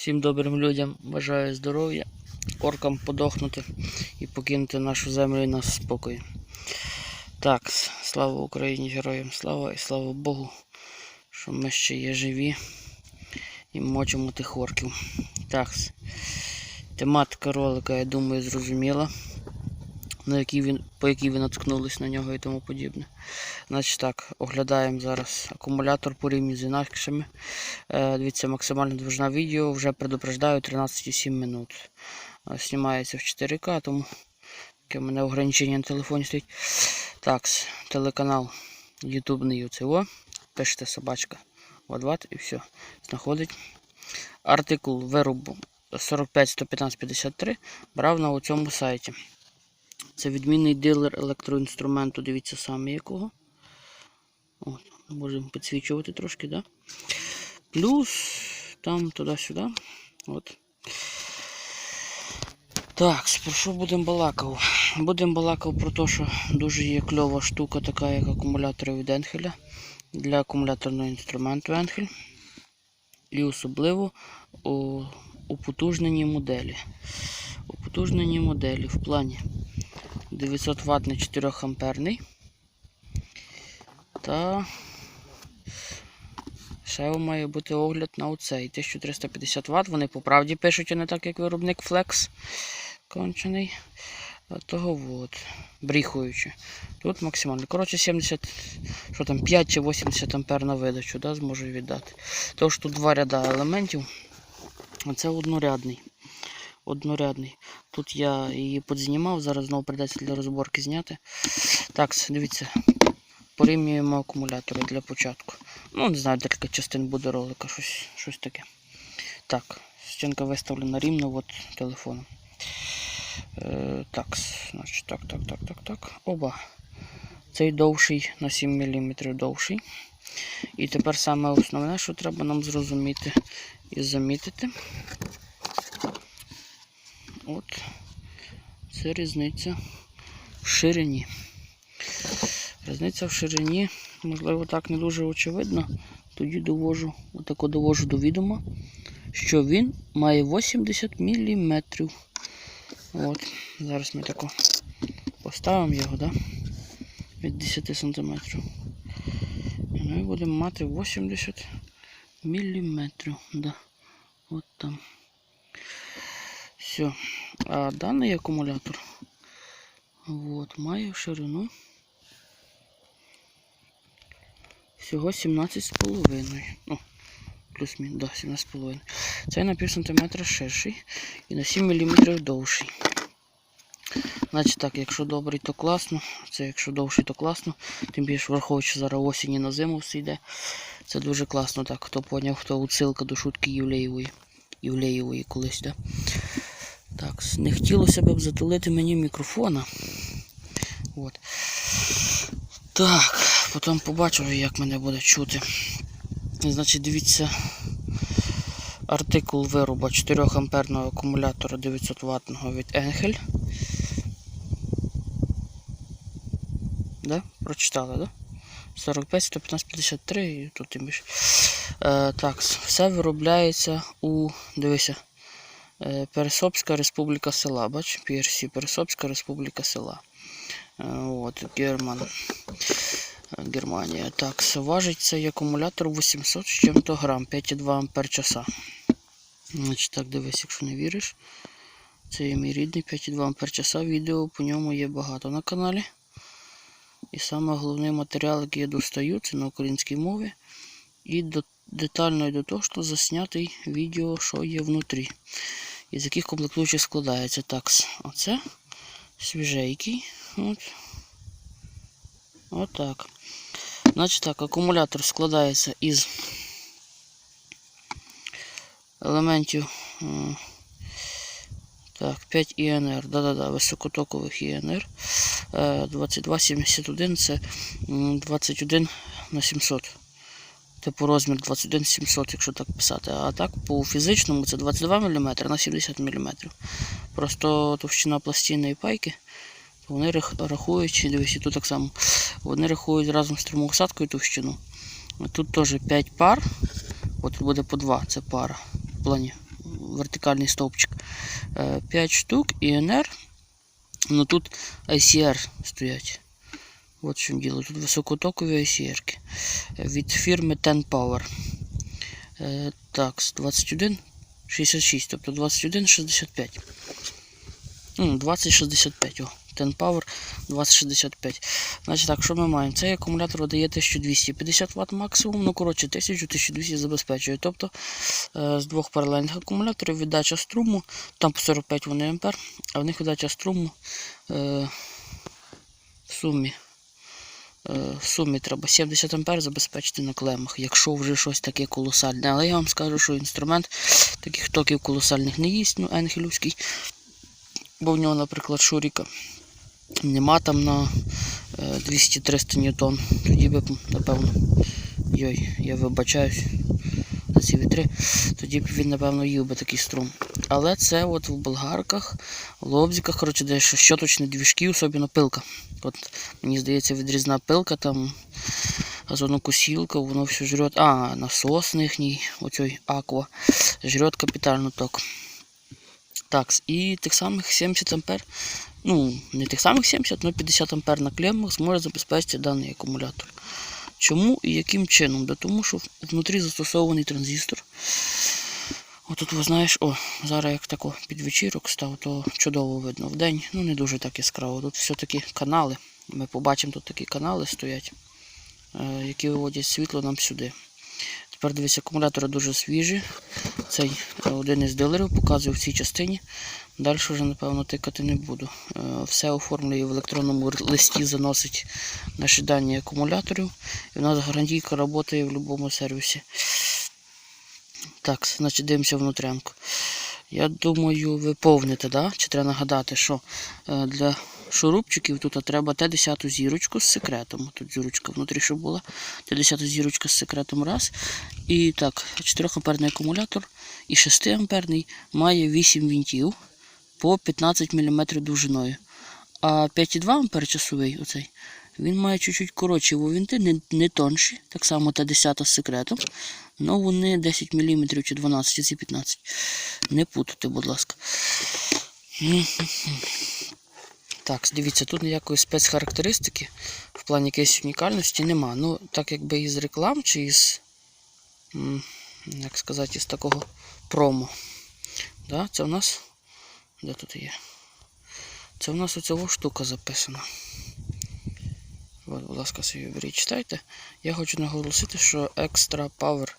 Всім добрим людям бажаю здоров'я, оркам подохнути і покинути нашу землю і нас спокою. Так, слава Україні, героям слава і слава Богу, що ми ще є живі і мочимо тих орків. Так, тематика ролика, я думаю, зрозуміла, на якій він, по якій ви наткнулись на нього і тому подібне. Значить так, оглядаємо зараз акумулятор по рівні з інакшими. Е, Дивіться, максимальна довжина відео вже предупреждаю 13,7 минут. Е, Знімається в 4К, тому таке в мене ограничення на телефоні стоїть. Так, телеканал не ЮЦО. Пишете собачка Вадват і все. Знаходить. Артикул виробу 45-115-53 брав на цьому сайті. Це відмінний дилер електроінструменту, дивіться саме якого. От, можемо підсвічувати трошки. Да? Плюс там туди-сюди. От. Так, про що будемо балакав? Будемо балакав про те, що дуже є кльова штука, така як акумулятори від Енхеля для акумуляторного інструменту Енхель. І особливо у употужненій моделі. Употужнені моделі в плані 900 ваттний 4 амперний та Ще має бути огляд на оцей 1350 Вт. Вони по правді пишуть, а не так, як виробник Flex кончений. Того от, бріхуючи. Тут максимально. Коротше, 70, що там, 5 чи 80 ампер на видачу, да, зможу віддати. Тож тут два ряда елементів. А це однорядний. Однорядний. Тут я її подзнімав, зараз знову прийдеться для розборки зняти. Так, дивіться, порівнюємо акумулятори для початку. Ну, не знаю, декілька частин буде ролика, щось, щось таке. Так, стінка виставлена рівно, от телефоном. Е, так, значить, так, так, так, так, так. Оба. Цей довший на 7 мм довший. І тепер саме основне, що треба нам зрозуміти і замітити. От. Це різниця в ширині. Різниця в ширині, можливо, так не дуже очевидно. Тоді довожу, отако довожу до відома, що він має 80 мм. От, зараз ми тако поставимо його, да? Від 10 см. І ми будемо мати 80 мм. Да. От там. Все. А даний акумулятор от, має ширину. Всього 17,5. О, плюс-мінус, да, 17,5. Цей на пів сантиметра ширший і на 7 мм довший. Значить так, якщо добрий, то класно. Це якщо довший, то класно. Тим більше враховуючи зараз осінь і на зиму все йде. Це дуже класно. Так, хто поняв, хто уцилка до шутки Євлеєвої. Євлеєвої колись, да? Так, не хотілося б затулити мені мікрофона. От. Так, потім побачу, як мене буде чути. Значить, дивіться, артикул вироба 4 амперного акумулятора 900 ваттного від Енхель. Да? Прочитали, да? 45, 115, 53 і тут тим більше. Е, так, все виробляється у, дивися, е, Пересопська Республіка Села. Бач, PRC, Пересопська Республіка Села. Е, от, Герман. Германія. Так, важить цей акумулятор 800 з чим-то грам, 5,2 ампер часа. Значить, так, дивись, якщо не віриш. Це є мій рідний 5,2 ампер часа. Відео по ньому є багато на каналі. І саме головний матеріал, який я достаю, це на українській мові. І до, детально і до того, що заснятий відео, що є внутрі. Із яких комплектуючих складається. Так, оце свіжейкий. От. Отак. Значить так, акумулятор складається із елементів так, 5 ІНР, да-да-да, високотокових ІНР. Е, 2271 це 21 на 700. Типу розмір 21 700, якщо так писати. А так по фізичному це 22 мм на 70 мм. Просто товщина пластинної пайки. Вони рахують, дивись, тут так само. Вони рахують разом з термоусадкою товщину. Тут теж 5 пар. От буде по 2, це пара. В плані вертикальний стовпчик. 5 штук ІНР. Ну тут ICR стоять. От в чому діло. Тут високотокові ICR від фірми Ten Power. Е, так, 21 66, тобто 21 65. М, 2065, о. Power 2065. Значить так, що ми маємо? Цей акумулятор видає 1250 Вт максимум, ну коротше 1000-1200 забезпечує. Тобто е, з двох паралельних акумуляторів віддача струму, там по 45 вони ампер, а в них віддача струму е, в сумі. е, В сумі треба 70 ампер забезпечити на клемах, якщо вже щось таке колосальне. Але я вам скажу, що інструмент таких токів колосальних не їсть, ну енхелівський. Бо в нього, наприклад, шуріка нема там на е, 200-300 ньютон. Тоді би, напевно, йой, я вибачаюсь за ці вітри, тоді б він, напевно, їв би такий струм. Але це от в болгарках, в лобзиках, коротше, де щоточні двіжки, особливо пилка. От, мені здається, відрізна пилка, там газонокосілка, воно все жрет. А, насос їхній, оцей аква, жрет капітально ток. Так, і тих самих 70 ампер, ну, не тих самих 70, але 50 ампер на клеммах зможе забезпечити даний акумулятор. Чому і яким чином? Да тому що внутрі застосований транзистор. Отут, ви знаєш, о, зараз як тако під вечірок став, то чудово видно. Вдень, ну не дуже так яскраво. Тут все-таки канали. Ми побачимо, тут такі канали стоять, е, які виводять світло нам сюди. Тепер дивись, акумулятори дуже свіжі. Цей е, один із дилерів показує в цій частині. Далі вже, напевно, тикати не буду. Е, Все оформлює в електронному листі, заносить наші дані акумуляторів. І в нас гарантійка працює в будь-якому сервісі. Так, значить дивимося внутрянку. Я думаю, ви повните, да? чи треба нагадати, що е, для шурупчиків тут треба Т10 зірочку з секретом. Тут зірочка внутрі що була. Т10 зірочка з секретом раз. І так, 4 амперний акумулятор і 6 амперний має 8 вінтів по 15 мм довжиною. А 5,2 ампер часовий оцей, він має чуть-чуть коротші вінти, не, не тонші, так само Т10 з секретом. але вони 10 мм чи 12 ці 15. Не путайте, будь ласка. Так, дивіться, тут ніякої спецхарактеристики в плані якоїсь унікальності нема. Ну, так якби із реклам чи із, як сказати, із такого промо. Да, це у нас. Де тут є? Це у нас оцього штука записана. От, будь ласка, собі беріть, читайте. Я хочу наголосити, що екстра павер,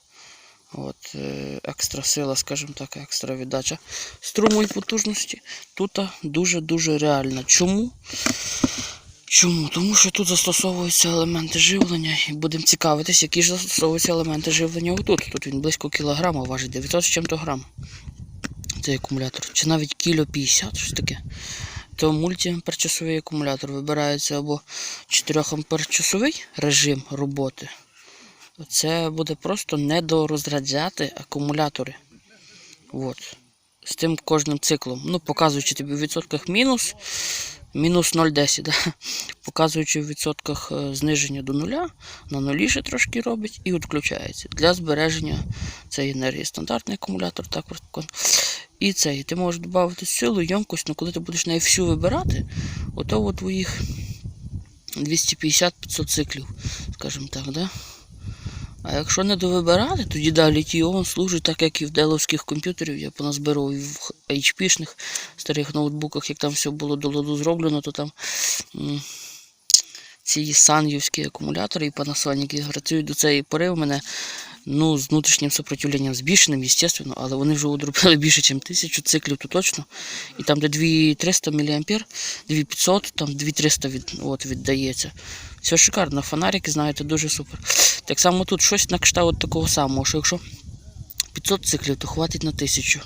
от, е, екстра сила, скажімо так, екстра віддача струму і потужності тут дуже-дуже реальна. Чому? Чому? Тому що тут застосовуються елементи живлення і будемо цікавитись, які ж застосовуються елементи живлення отут. Тут він близько кілограма важить, 900 з чим-то грам. Цей акумулятор. Чи навіть кіло 50, щось таке. То мультиамперчасовий акумулятор вибирається або 4 амперчасовий режим роботи. Це буде просто недорозряджати акумулятори. От. З тим кожним циклом. Ну, показуючи тобі в відсотках мінус, мінус 0,10. Да? Показуючи в відсотках е, зниження до нуля, на нулі ще трошки робить і відключається. Для збереження цієї енергії. Стандартний акумулятор також. І цей. Ти можеш додати силу, ємкость, але коли ти будеш неї всю вибирати, ото у твоїх 250-500 циклів, скажімо так, да? А якщо не довибирати, тоді далі Тіон служить так, як і в деловських комп'ютерів. Я поназбирав і в HP-шних старих ноутбуках, як там все було до ладу зроблено, то там ці сан'ївські акумулятори і панасоніки працюють до цієї пори в мене ну, з внутрішнім сопротивленням збільшеним, звісно, але вони вже одробили більше, ніж тисячу циклів, то точно. І там, де 2300 мА, 2500, там 2300 від, от, віддається. Все шикарно. Фонарики, знаєте, дуже супер. Так само тут щось на кшталт такого самого, що якщо 500 циклів, то хватить на 1000.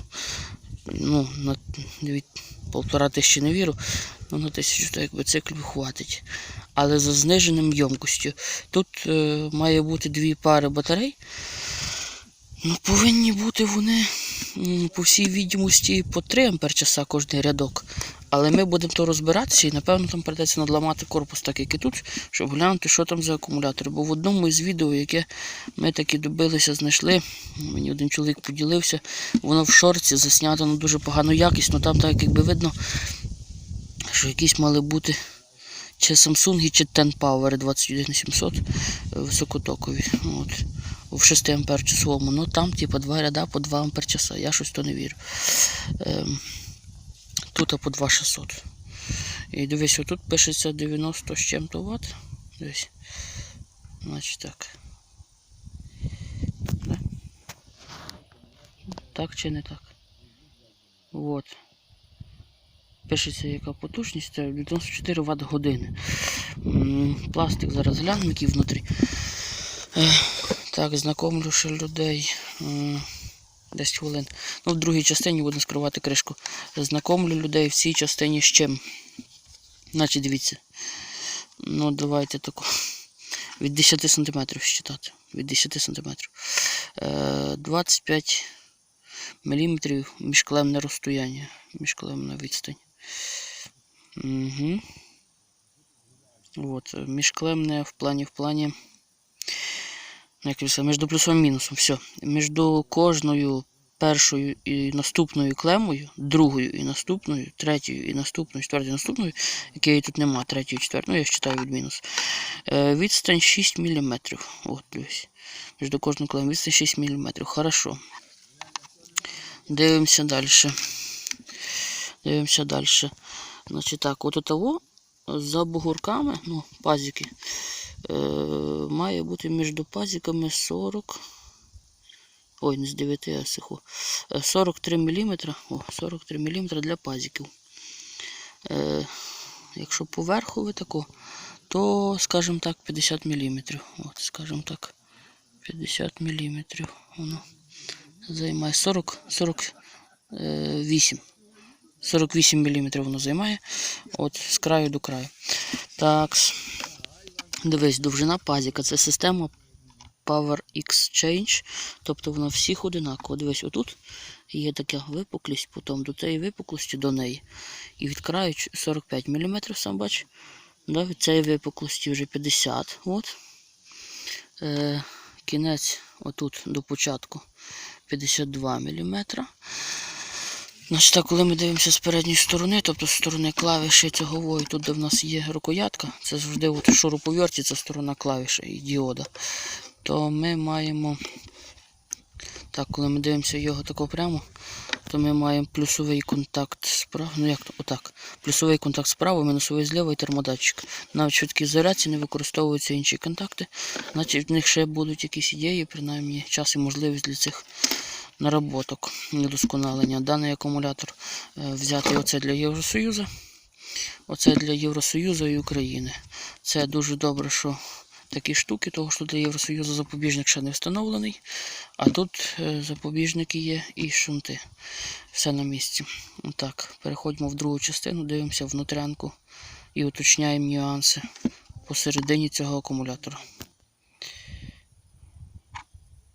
Ну, на від полтора тисячі не віру, ну на тисячу то якби циклів хватить. Але за зниженим ємкостю. Тут е, має бути дві пари батарей. Ну, повинні бути вони по всій відомості по 3 ампер часа кожний рядок. Але ми будемо то розбиратися і напевно там придеться надламати корпус, так як і тут, щоб глянути, що там за акумулятор. Бо в одному із відео, яке ми таки добилися, знайшли, мені один чоловік поділився, воно в шорці заснято на дуже якість, ну там так якби видно, що якісь мали бути чи Samsung, чи Ten Power 21700 е, високотокові. От. В 6 ампер часовому. Ну там, типу, два ряда по 2 ампер часа. Я щось то не вірю. Ем, тут по 2600. І дивись, отут пишеться 90 з чим-то ватт. Дивись. Значить так. Так чи не так? Вот. Пишеться яка потужність, це 94 Вт години. Пластик зараз глянемо, який внутрі. Так, знакомлю ще людей. М, 10 хвилин. Ну, в другій частині буду скривати кришку. Знакомлю людей в цій частині з чим. Значить, дивіться. Ну, давайте таку. Від 10 см считати. Від 10 см. Е, 25 мм міжклемне розстояння. Міжклемна відстань. Угу. Вот, міжклемне в плані в плані. Як між плюсом і мінусом. Все. Між кожною першою і наступною клемою, другою і наступною, третьою і наступною, четвертою і наступною, якої тут нема, третьої, четвертої, ну я вважаю від мінус. Е, відстань 6 мм. От, дивись. Між кожною клемою відстань 6 мм. Хорошо. Дивимося далі. Дивимося далі. Значить так, от того за бугурками, ну, пазики, е, має бути між пазиками 40. Ой, не з 9, а сиху. 43 мм. О, 43 мм для пазиків. Е, якщо поверху ви тако, то, скажімо так, 50 мм. От, скажімо так, 50 мм. Воно займає 40, 48. 48 мм воно займає. От з краю до краю. Так. Дивись, довжина пазіка. Це система Power Exchange. Тобто вона всіх одинакова. Дивись, отут є така випуклість, потім до цієї випуклості до неї. І від краю 45 мм, сам бач. Да, від цієї випуклості вже 50. От. Е, кінець отут до початку 52 мм. Значить, так, коли ми дивимося з передньої сторони, тобто з сторони клавіші цього тут, де в нас є рукоятка, це завжди от шуруповерті, це сторона клавіші і діода, то ми маємо. Так, коли ми дивимося його тако прямо, то ми маємо плюсовий контакт справа. Ну як то? Отак. Плюсовий контакт справа, мінусовий зліва і термодатчик. Навіть швидкі зарядці не використовуються інші контакти. Значить в них ще будуть якісь ідеї, принаймні час і можливість для цих наработок недосконалення. Даний акумулятор е, взятий оце для Євросоюзу. Оце для Євросоюзу і України. Це дуже добре, що такі штуки, того що для Євросоюзу запобіжник ще не встановлений. А тут е, запобіжники є і шунти. Все на місці. Так, переходимо в другу частину, дивимося внутрянку і уточняємо нюанси посередині цього акумулятора.